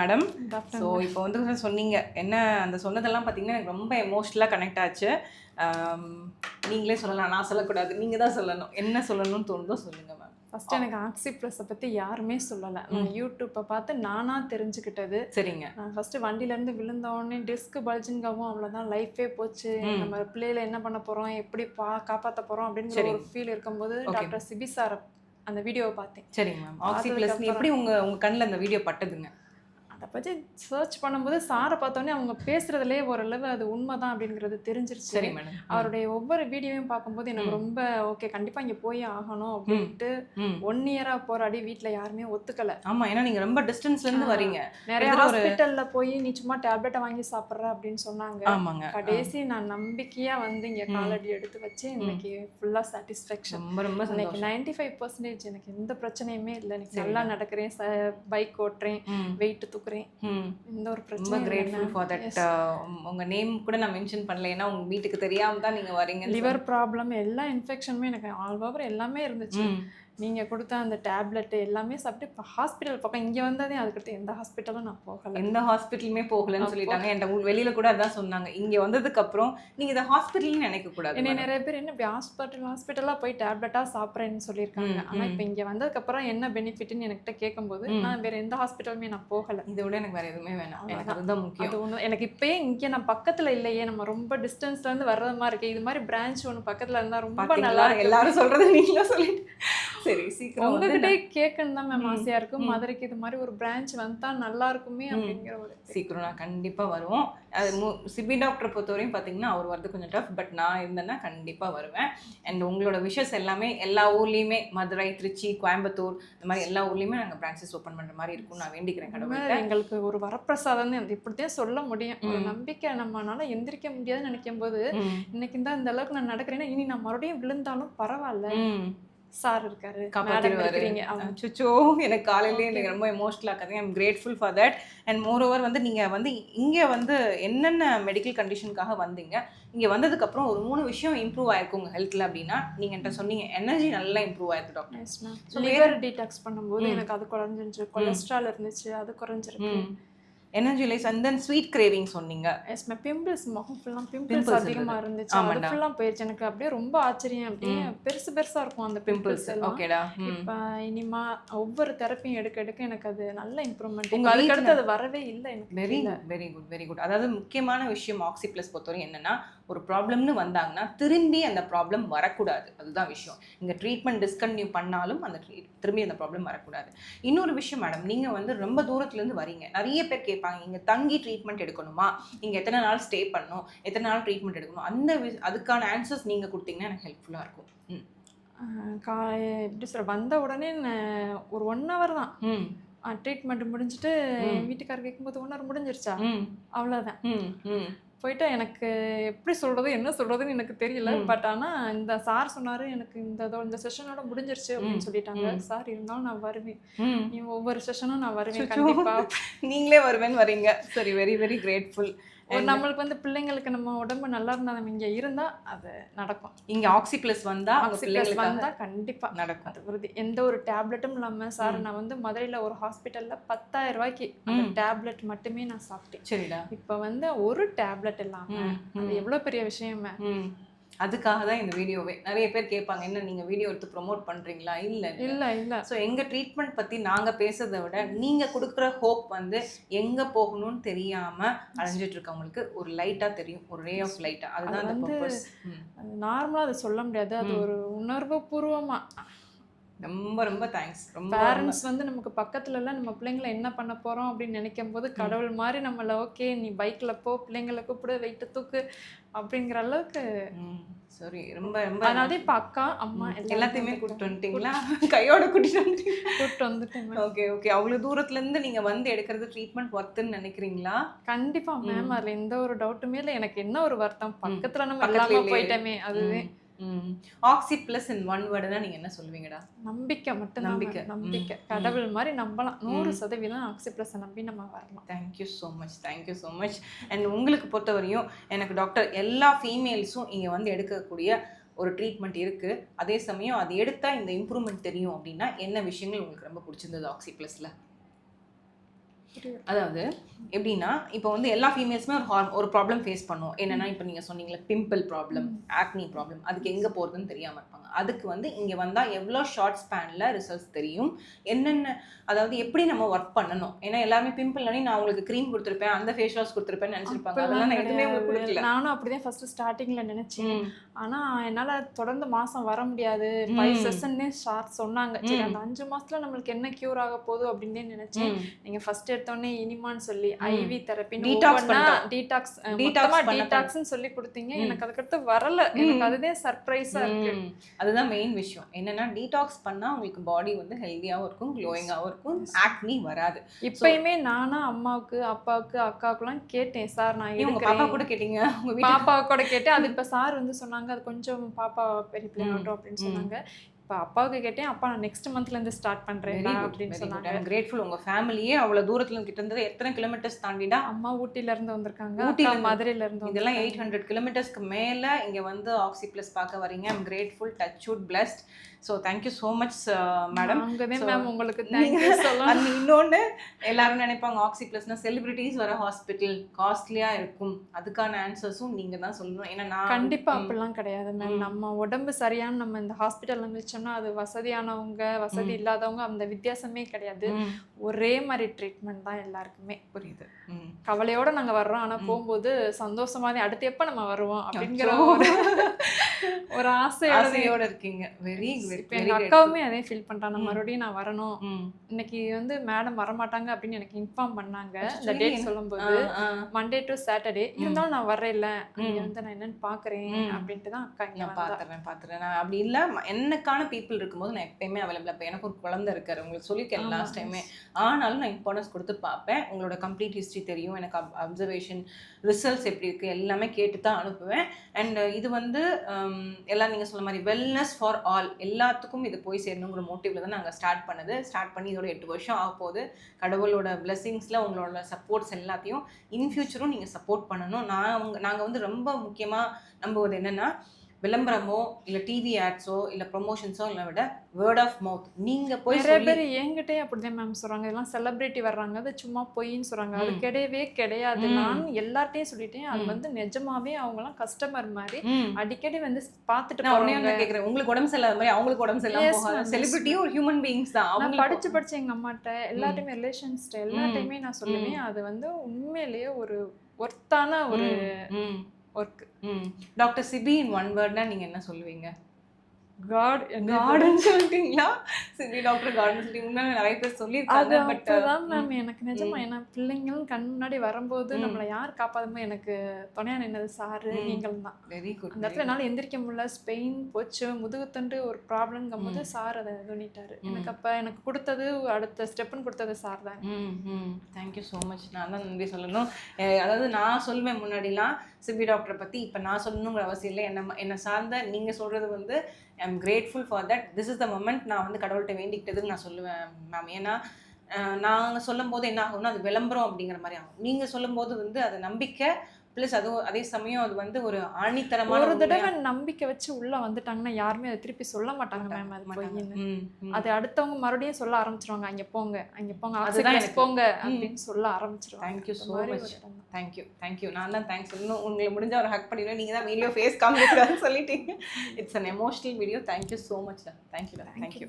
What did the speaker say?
Madam so இப்போ வந்து சொன்னீங்க. என்ன அந்த சொன்னதெல்லாம் பார்த்தீங்கன்னா எனக்கு ரொம்ப எமோஷ்னலாக கனெக்ட் ஆச்சு. நீங்களே சொல்லலாம். நான் சொல்லக்கூடாது. நீங்கள் தான் சொல்லணும். என்ன சொல்லணும்னு தோணுதோ சொல்லுங்கள் மேம் ஃபர்ஸ்ட் எனக்கு ஆக்சி ப்ளஸை பற்றி யாருமே சொல்லலை. நான் யூடியூப்பை பார்த்து நானாக தெரிஞ்சுக்கிட்டது. சரிங்க. நான் ஃபஸ்ட்டு வண்டியிலேருந்து விழுந்த உடனே டிஸ்க் பல்ஜிங்கவும் அவ்வளோதான் லைஃபே போச்சு. நம்ம பிள்ளையில என்ன பண்ண போகிறோம் எப்படி பா காப்பாற்ற போகிறோம் அப்படிங்கிற ஒரு ஃபீல் இருக்கும்போது டாக்டர் சிபி சார் அந்த வீடியோவை பார்த்தேன். சரிங்க மேம் ஆக்சி ப்ளஸ் எப்படி உங்கள் உங்கள் கண்ணில் அந்த வீடியோ பட்டதுங்க? பற்றி சர்ச் பண்ணும்போது சாரை பார்த்தோன்னே அவங்க பேசுறதுலேயே ஓரளவு அது உண்மைதான் அப்படிங்கிறது தெரிஞ்சிருச்சு. சரி மேடம் அவருடைய ஒவ்வொரு வீடியோவையும் பார்க்கும்போது எனக்கு ரொம்ப ஓகே கண்டிப்பாக இங்கே போய் ஆகணும் அப்படின்ட்டு ஒன் இயரா போராடி வீட்டில் யாருமே ஒத்துக்கல. ஆமாம் ஏன்னா நீங்கள் ரொம்ப டிஸ்டன்ஸ்லேருந்து வரீங்க. நிறைய ஹாஸ்பிட்டல்ல போய் நீ சும்மா டேப்லெட்டை வாங்கி சாப்பிட்ற அப்படின்னு சொன்னாங்க. ஆமாங்க கடைசி நான் நம்பிக்கையா வந்து இங்க காலடி எடுத்து வச்சு இன்னைக்கு ஃபுல்லா சாட்டிஸ்ஃபேக்ஷன் ரொம்ப ரொம்ப இன்னைக்கு நைன்டி ஃபைவ் பர்சன்டேஜ் எனக்கு எந்த பிரச்சனையுமே இல்லை. எனக்கு நல்லா நடக்கிறேன் பைக் ஓட்டுறேன் வெயிட் தூக்குறேன் ம் எந்த ஒரு ரொம்ப பிரச்சனையும் கிரேட்ஃபுல் ஃபார் தட் உங்க நேம் கூட நான் மென்ஷன் பண்ணல. ஏன்னா உங்க வீட்டுக்கு தெரியாம தான் நீங்க வரீங்க லிவர் ப்ராப்ளம் எல்லா இன்ஃபெக்ஷனுமே எனக்கு ஆல் ஓவர் எல்லாமே இருந்துச்சு. நீங்க கொடுத்த அந்த டேப்லெட் எல்லாமே சாப்பிட்டு இப்போ ஹாஸ்பிட்டல் பக்கம் இங்க வந்ததே அதுக்கடுத்து எந்த ஹாஸ்பிட்டலும் நான் போகல. எந்த ஹாஸ்பிட்டலுமே போகலன்னு சொல்லிட்டாங்க. உங்க வெளியில கூட அதான் சொன்னாங்க. இங்க வந்ததுக்கு அப்புறம் நீங்க இதை ஹாஸ்பிட்டல்னு நினைக்க கூடாது என்னை நிறைய பேர் என்ன இப்படி ஹாஸ்பிட்டல் ஹாஸ்பிட்டலாக போய் டேப்லெட்டாக சாப்பிட்றேன்னு சொல்லியிருக்காங்க. ஆனா இப்போ இங்க வந்ததுக்கப்புறம் என்ன பெனிஃபிட்னு என்கிட்ட கேட்கும்போது நான் வேற எந்த ஹாஸ்பிட்டலுமே நான் போகல. இதை விட எனக்கு வேற எதுவுமே வேணாம். எனக்கு அதுதான் முக்கியம். அது ஒண்ணு. எனக்கு இப்பயே இங்க நான் பக்கத்துல இல்லையே. நம்ம ரொம்ப டிஸ்டன்ஸ்ல இருந்து வர்றது மாதிரி இருக்கு. இது மாதிரி பிரான்ச் ஒண்ணு பக்கத்துல இருந்தா ரொம்ப நல்லா எல்லாரும் சொல்றது நீங்களா சொல்லிட்டு சரி சீக்கிரம் உங்ககிட்டே கேட்கணும் தான் மேம் ஆசையா இருக்கு மதுரைக்கு இது மாதிரி ஒரு பிரான்ச் வந்தா நல்லா இருக்குமே அப்படிங்கிற ஒரு சீக்கிரம் நான் கண்டிப்பா வருவோம். அது சிபி டாக்டர் பொறுத்தவரையும் பார்த்தீங்கன்னா அவர் வரது கொஞ்சம் டஃப் பட் நான் இருந்தேன்னா கண்டிப்பா வருவேன். அண்ட் உங்களோட விஷஸ் எல்லாமே எல்லா ஊர்லேயுமே மதுரை திருச்சி கோயம்புத்தூர் இந்த மாதிரி எல்லா ஊர்லேயுமே நாங்கள் பிரான்ச்சஸ் ஓப்பன் பண்ற மாதிரி இருக்கும் நான் வேண்டிக்கிறேன் கடவுள் எங்களுக்கு ஒரு வரப்பிரசாதம் தான் இப்படித்தான் சொல்ல முடியும். ஒரு நம்பிக்கை நம்மனால எந்திரிக்க முடியாதுன்னு நினைக்கும் போது இன்னைக்கு தான் இந்த அளவுக்கு நான் நடக்கிறேன்னா இனி நான் மறுபடியும் விழுந்தாலும் பரவாயில்ல. சார் இருக்காரு அவங்க அச்சோ எனக்கு காலையிலேயே எனக்கு ரொம்ப emotional ஆக்காது I'm grateful for that and moreover வந்து நீங்கள் வந்து இங்கே வந்து என்னென்ன மெடிக்கல் கண்டிஷனுக்காக வந்தீங்க? இங்கே வந்ததுக்கப்புறம் ஒரு மூணு விஷயம் இம்ப்ரூவ் ஆயிருக்கு உங்கள் ஹெல்த்தில் அப்படின்னா நீங்கள் என்கிட்ட சொன்னீங்க எனர்ஜி நல்லா இம்ப்ரூவ் ஆயிருக்கு டாக்டர் லிவர் டீடாக்ஸ் பண்ணும்போது எனக்கு அது குறைஞ்சிருச்சு கொலஸ்ட்ரால் இருந்துச்சு அது குறைஞ்சிருக்கு. Energy lies and then sweet craving சொன்னீங்க. எஸ் மே பிம்பிள்ஸ் முகம் ஃபுல்லாக பிம்பிள்ஸ் Pimples அதிகமா இருந்தது. இருந்துச்சு. அது. ஃபுல்லாக போயிடுச்சு எனக்கு அப்படியே ரொம்ப ஆச்சரியம். அப்படியே பெருசு பெருசா இருக்கும் அந்த பிம்பிள்ஸ் ஓகேடா. இப்போ இனிமா ஒவ்வொரு தெரப்பியும் எடுக்க எடுக்க எனக்கு அது நல்ல இம்ப்ரூவ்மெண்ட் உங்க இப்போ அதுக்கு வீட்ல- அடுத்து அது வரவே இல்லை எனக்கு. Very very good very good அதாவது முக்கியமான விஷயம் ஆக்சி ப்ளஸ் பொறுத்தவரை என்னன்னா ஒரு ப்ராப்ளம்னு வந்தாங்கன்னா திரும்பி அந்த ப்ராப்ளம் வரக்கூடாது. அதுதான் விஷயம். இங்கே ட்ரீட்மெண்ட் டிஸ்கன்டினியூ பண்ணாலும் அந்த திரும்பி அந்த ப்ராப்ளம் வரக்கூடாது. இன்னொரு விஷயம் மேடம் நீங்கள் வந்து ரொம்ப தூரத்துலேருந்து வரீங்க. நிறைய பேர் கேட்பாங்க. இங்கே தங்கி ட்ரீட்மெண்ட் எடுக்கணுமா? இங்கே எத்தனை நாள் ஸ்டே பண்ணணும்? எத்தனை நாள் ட்ரீட்மெண்ட் எடுக்கணும்? அந்த அதுக்கான ஆன்சர்ஸ் நீங்கள் கொடுத்தீங்கன்னா எனக்கு ஹெல்ப்ஃபுல்லாக இருக்கும். ம். கா எப்படி சொல்ற வந்த உடனே ஒரு ஒன் ஹவர் தான். ட்ரீட்மெண்ட் முடிஞ்சுட்டு என் வீட்டுக்காரர் கேட்கும்போது ஒன் ஹவர் முடிஞ்சிருச்சா? அவ்வளோதான் போயிட்டு எனக்கு எப்படி சொல்றது என்ன சொல்றதுன்னு எனக்கு தெரியல. பட் ஆனா இந்த சார் சொன்னாரு எனக்கு இந்த இதோ- இந்த செஷனோட முடிஞ்சிருச்சு அப்படின்னு சொல்லிட்டாங்க. சார் இருந்தாலும் நான் வருவேன். நீ ஒவ்வொரு செஷனும் நான் வருவேன் கண்டிப்பா. நீங்களே வருவேன்னு வரீங்க. சரி வெரி வெரி கிரேட்ஃபுல் ஒரு நம்மளுக்கு வந்து பிள்ளைங்களுக்கு நம்ம உடம்பு நல்லா இருந்தா நம்ம இங்க இருந்தா அது நடக்கும். இங்க ஆக்சி பிளஸ் வந்தா ஆக்சிபிளஸ் வந்தா கண்டிப்பா நடக்கும். அது உறுதி எந்த ஒரு டேப்லெட்டும் இல்லாம சார் நான் வந்து மதுரையில ஒரு ஹாஸ்பிட்டல்ல பத்தாயிரம் ரூபாய்க்கு டேப்லெட் மட்டுமே நான் சாப்பிட்டேன். சரிடா. இப்ப வந்து ஒரு டேப்லெட் இல்லாம அது எவ்வளவு பெரிய விஷயமே. அதுக்காக தான் இந்த வீடியோவே. நிறைய பேர் கேட்பாங்க என்ன நீங்க வீடியோ எடுத்து ப்ரோமோட் பண்றீங்களா? இல்ல இல்ல. இல்ல ஸோ எங்க ட்ரீட்மெண்ட் பத்தி நாங்க பேசுறதை விட நீங்க கொடுக்குற ஹோப் வந்து எங்க போகணும்னு தெரியாம அலைஞ்சிட்டு இருக்கவங்களுக்கு ஒரு லைட்டா தெரியும். ஒரு ரே ஆஃப் லைட்டா அதுதான் அந்த வந்து அது நார்மலா அதை சொல்ல முடியாது. அது ஒரு உணர்வு பூர்வமா ரொம்ப ரொம்ப தேங்க்ஸ் ரொம்ப பேரண்ட்ஸ் வந்து நமக்கு பக்கத்துல எல்லாம் நம்ம பிள்ளைங்களை என்ன பண்ண போறோம் அப்படின்னு நினைக்கும் போது கடவுள் மாதிரி நம்மள ஓகே நீ பைக்ல போ பிள்ளைங்களை கூப்பிடு வெயிட்டு தூக்கு அப்படிங்கிற அளவுக்கு. சாரி ரொம்ப ரொம்ப அதனால இப்ப அக்கா அம்மா எல்லாத்தையுமே கூப்பிட்டு வந்துட்டீங்களா? கையோட கூட்டிட்டு வந்துட்டீங்க. கூப்பிட்டு வந்துட்டேன் ஓகே ஓகே. அவ்வளவு தூரத்துல இருந்து நீங்க வந்து எடுக்கிறது ட்ரீட்மெண்ட் ஒர்த்துன்னு நினைக்கிறீங்களா? கண்டிப்பா மேம். அதுல எந்த ஒரு டவுட்டுமே இல்லை. எனக்கு என்ன ஒரு வருத்தம்? பக்கத்துல நம்ம இல்லையே. போயிட்டோமே. அதுவே ஆக்சி பிளஸ் இன் ஒன் வேர்டுனா நீங்க என்ன சொல்லுவீங்கடா? நம்பிக்கை மட்டும் நம்பிக்கை. நம்பிக்கை. கடவுள் மாதிரி நம்பலாம். நூறு சதவீதம் ஆக்சிப்ளஸ் நம்பி நம்ம வரலாம். Thank you so much thank you so much and உங்களுக்கு பொறுத்தவரையும் எனக்கு டாக்டர் எல்லா ஃபீமேல்ஸும் இங்கே வந்து எடுக்கக்கூடிய ஒரு ட்ரீட்மெண்ட் இருக்குது அதே சமயம் அது எடுத்தால் இந்த இம்ப்ரூவ்மெண்ட் தெரியும் அப்படின்னா என்ன விஷயங்கள் உங்களுக்கு ரொம்ப பிடிச்சிருந்தது ஆக்சி ப்ளஸில் அதாவது எப்படின்னா இப்போ வந்து எல்லா ஃபீமேல்ஸுமே ஒரு ஹார்ம் ஒரு ப்ராப்ளம் ஃபேஸ் பண்ணுவோம் என்னன்னா இப்போ நீங்கள் சொன்னீங்களே பிம்பிள் ப்ராப்ளம் ஆக்னி ப்ராப்ளம் அதுக்கு எங்கே போகிறதுன்னு தெரியாமல் இருப்பாங்க. அதுக்கு வந்து இங்கே வந்தால் எவ்வளோ ஷார்ட் ஸ்பேனில் ரிசல்ட்ஸ் தெரியும் என்னென்ன அதாவது எப்படி நம்ம ஒர்க் பண்ணணும்? ஏன்னா எல்லாருமே பிம்பிள்னே நான் உங்களுக்கு க்ரீம் கொடுத்துருப்பேன் அந்த ஃபேஸ் வாஷ் கொடுத்துருப்பேன்னு நினச்சிருப்பாங்க. அதெல்லாம் நான் எதுவுமே உங்களுக்கு கொடுக்கல. நானும் அப்படிதான் ஃபர்ஸ்ட் ஸ்டார்டிங்ல நினைச்சேன். ம். ஆனா என்னால தொடர்ந்து மாசம் வர முடியாது. ஃபைவ் செஷன்னே ஸ்டார்ட் சொன்னாங்க. சரி அந்த அஞ்சு மாசத்துல நம்மளுக்கு என்ன கியூர் ஆக போகுது அப்படின்னு நினைச்சேன். ம். நீங்க ஃபர்ஸ்ட் எடுத்தோடனே இனிமான்னு சொல்லி ஐவி தெரப்பி. டீடாக்ஸ் டீடாக்ஸ் டீடாக்ஸ்னு சொல்லி கொடுத்தீங்க. எனக்கு அதுக்கடுத்து வரல. எனக்கு அதுதான் சர்ப்ரைஸா இருக்கு. அதுதான் மெயின் விஷயம். என்னன்னா டீடாக்ஸ் பண்ணா உங்களுக்கு பாடி வந்து ஹெல்தியாகவும் இருக்கும் க்ளோயிங்காகவும் இருக்கும். ஆக்னி வராது. இப்பயுமே நானா அம்மாவுக்கு அப்பாவுக்கு அக்காவுக்குலாம் கேட்டேன் சார் நான் உங்க பாப்பா கூட கேட்டீங்க உங்க பாப்பாவை கூட கேட்டேன் அது இப்ப சார் வந்து சொன்னாங்க அது கொஞ்சம் பாப்பா பெரிய பிள்ளை அப்படின்னு சொன்னாங்க. இப்ப அப்பாவுக்கு கேட்டேன் அப்பா நான் நெக்ஸ்ட் மந்த்ல இருந்து ஸ்டார்ட் குட் அப்படின்னு சொன்னாங்க. கிரேட்ஃபுல் உங்க ஃபேமிலியே அவ்வளவு தூரத்துல கிட்ட இருந்து எத்தனை கிலோமீட்டர்ஸ் தாண்டிடா? அம்மா ஊட்டில இருந்து வந்திருக்காங்க. ஊட்டில அக்கா இருந்து. மதுரையில இருந்து இதெல்லாம். எயிட் ஹண்ட்ரட் கிலோமீட்டர்ஸ்க்கு மேல இங்க வந்து ஆக்சி பிளஸ் பார்க்க வரீங்க. I'm grateful touch wood blessed so thank you so much madam ma'am உங்களுக்கு இன்னொன்னு எல்லாரும் நினைப்பாங்க ஆக்சி பிளஸ்னா செலிபிரிட்டிஸ் வர ஹாஸ்பிட்டல் காஸ்ட்லியா இருக்கும். அதுக்கான ஆன்சர்ஸும் நீங்க தான் சொல்லணும். ஏன்னா நான் கண்டிப்பா ம், அப்படிலாம் கிடையாது மேம். நம்ம உடம்பு சரியான நம்ம இந்த ஹாஸ்பிட்டல்ல வச்சோம்னா அது வசதியானவங்க வசதி இல்லாதவங்க அந்த வித்தியாசமே கிடையாது. ஒரே மாதிரி ட்ரீட்மெண்ட் தான் எல்லாருக்குமே. புரியுது. கவலையோட நாங்க வர்றோம். ஆனா போகும்போது சந்தோஷமாவே அடுத்து எப்ப நம்ம வருவோம்? அப்படிங்கிற. ஒரு ஒரு ஆசையோட இருக்கீங்க. வெரி குட் எங்க அக்காவுமே அதே ஃபீல் பண்றாங்க. மறுபடியும் நான் வரணும். இன்னைக்கு வந்து மேடம் வரமாட்டாங்க அப்படின்னு எனக்கு இன்ஃபார்ம் பண்ணாங்க. இந்த டேட் சொல்லும்போது. மண்டே டு சாட்டர்டே இருந்தாலும் நான் ம். வந்து நான் என்னன்னு பாக்குறேன். அப்படின்ட்டு தான் அக்கா நான் பாத்துறேன் பாத்துறேன். நான் அப்படி இல்ல. எனக்கான பீப்புள் இருக்கும்போது நான் எப்பயுமே அவைலபிள் இப்போ எனக்கு ஒரு குழந்தை இருக்காரு. உங்களுக்கு சொல்லியிருக்கேன் லாஸ்ட் டைமே ஆனாலும் நான் இம்பார்ட்டன்ஸ் கொடுத்து பார்ப்பேன். உங்களோட கம்ப்ளீட் ஹிஸ்ட்ரி தெரியும். எனக்கு அப்சர்வேஷன் ரிசல்ட்ஸ் எப்படி இருக்கு எல்லாமே கேட்டு தான் அனுப்புவேன். அண்ட் இது வந்து ஹம், எல்லாம் நீங்க சொன்ன மாதிரி வெல்னஸ் ஃபார் ஆல் எல்லாத்துக்கும் இது போய் சேரணுங்கிற மோட்டிவ்ல தான் நாங்கள் ஸ்டார்ட் பண்ணது. ஸ்டார்ட் பண்ணி இதோட எட்டு வருஷம் ஆக போகுது. கடவுளோட பிளெஸிங்ஸில் உங்களோட சப்போர்ட்ஸ் எல்லாத்தையும் இன் ஃபியூச்சரும் நீங்கள் சப்போர்ட் பண்ணணும். நான் அவங்க நாங்கள் வந்து ரொம்ப முக்கியமாக நம்புவது என்னென்னா விளம்பரமோ இல்லை டிவி ஆட்ஸோ இல்லை ப்ரொமோஷன்ஸோ இல்லை விட வேர்ட் ஆஃப் மவுத் நீங்கள் போய் நிறைய பேர் என்கிட்டே அப்படிதான் மேம் சொல்றாங்க. இதெல்லாம் செலிபிரிட்டி வர்றாங்க. அது சும்மா பொய்ன்னு சொல்றாங்க. அது கிடையவே கிடையாது. நான் எல்லார்ட்டையும் சொல்லிட்டேன். அது. வந்து நிஜமாவே அவங்க எல்லாம் கஸ்டமர் மாதிரி. அடிக்கடி வந்து பார்த்துட்டு நான் உடனே வந்து கேட்குறேன் உங்களுக்கு உடம்பு சரியில்லாத மாதிரி அவங்களுக்கு உடம்பு சரியில்லாம செலிபிரிட்டியும் ஒரு ஹியூமன் பீயிங்ஸ் தான். அவங்க படிச்சு படிச்சு எங்க அம்மாட்ட எல்லாத்தையுமே ரிலேஷன்ஸ்ட எல்லாத்தையுமே நான் சொல்லுவேன். அது வந்து உண்மையிலேயே ஒரு ஒர்த்தான ஒரு ஒர்க் ம். டாக்டர் சிபி இன் ஒன் வேர்ட்னா நீங்கள் என்ன சொல்லுவீங்க? காட் சொல்லிட்டீங்களா டாக்டர் நிறைய பேர் சொல்லியிருக்காங்க பட் அப்பதான் மேம் எனக்கு நிஜமா ஏன்னா பிள்ளைங்களும் கண் முன்னாடி வரும்போது. நம்மளை யார் காப்பாதுமோ எனக்கு துணையா நின்னது சாரு. நீங்கள் தான். வெரி குட் அந்த இடத்துல என்னால எந்திரிக்க முடியல ஸ்பெயின் போச்சு முதுகுத்தண்டு ஒரு ப்ராப்ளம்ங்கும் போது சார் அதை பண்ணிட்டாரு எனக்கு அப்ப எனக்கு கொடுத்தது அடுத்த ஸ்டெப்னு கொடுத்தது சார் தான். தேங்க்யூ ஸோ மச் நான் தான் நன்றி சொல்லணும். அதாவது நான் சொல்லுவேன் முன்னாடிலாம் சிபி டாக்டரை பற்றி இப்போ நான் சொல்லணுங்கிற அவசியம் இல்லை. என்ன என்னை சார்ந்த நீங்கள் சொல்கிறது வந்து I am grateful for that this is the moment நான் வந்து கடவுள்கிட்ட வேண்டிக்கிட்டதுன்னு நான் சொல்லுவேன் மேம் ஏன்னா நாங்கள் சொல்லும் போது என்ன ஆகும்னா அது விளம்பரம் அப்படிங்கிற மாதிரி ஆகும். நீங்கள் சொல்லும்போது வந்து அது நம்பிக்கை ப்ளஸ் அது அதே சமயம் அது வந்து ஒரு ஆணித்தரமான ஒரு தடவை நம்பிக்கை வச்சு உள்ள வந்துட்டாங்கன்னா யாருமே அதை திருப்பி சொல்ல மாட்டாங்க மேம் அது. பொய்ன்னு. அது அடுத்தவங்க மறுபடியும் சொல்ல ஆரம்பிச்சிருவாங்க அங்க போங்க அங்க போங்க அதுதான் போங்க அப்படின்னு சொல்ல ஆரம்பிச்சிருவாங்க. Thank you so much. Thank you thank you நான் தான் தேங்க்ஸ் இன்னும் உங்களை முடிஞ்ச ஒரு ஹக் பண்ணிடுவேன். நீங்கள் தான் வீடியோ ஃபேஸ் காமிக்கக்கூடாதுன்னு சொல்லிட்டீங்க. It's an emotional video thank you so much thank you Thank you, thank you